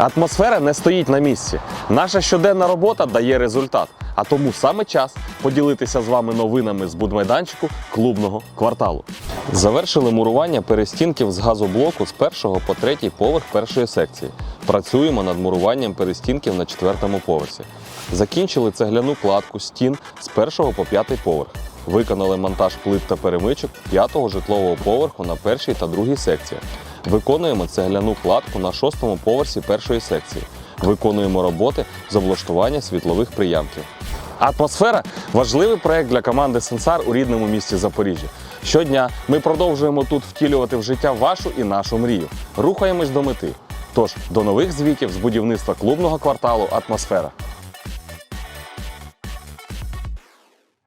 Атмосфера не стоїть на місці. Наша щоденна робота дає результат. А тому саме час поділитися з вами новинами з будмайданчику клубного кварталу. Завершили мурування перестінків з газоблоку з першого по третій поверх першої секції. Працюємо над муруванням перестінків на четвертому поверсі. Закінчили цегляну кладку стін з першого по п'ятий поверх. Виконали монтаж плит та перемичок п'ятого житлового поверху на першій та другій секціях. Виконуємо цегляну кладку на шостому поверсі першої секції. Виконуємо роботи з облаштування світлових приямків. Атмосфера важливий проект для команди Сенсар у рідному місті Запоріжжя. Щодня ми продовжуємо тут втілювати в життя вашу і нашу мрію. Рухаємось до мети. Тож до нових звітів з будівництва клубного кварталу Атмосфера.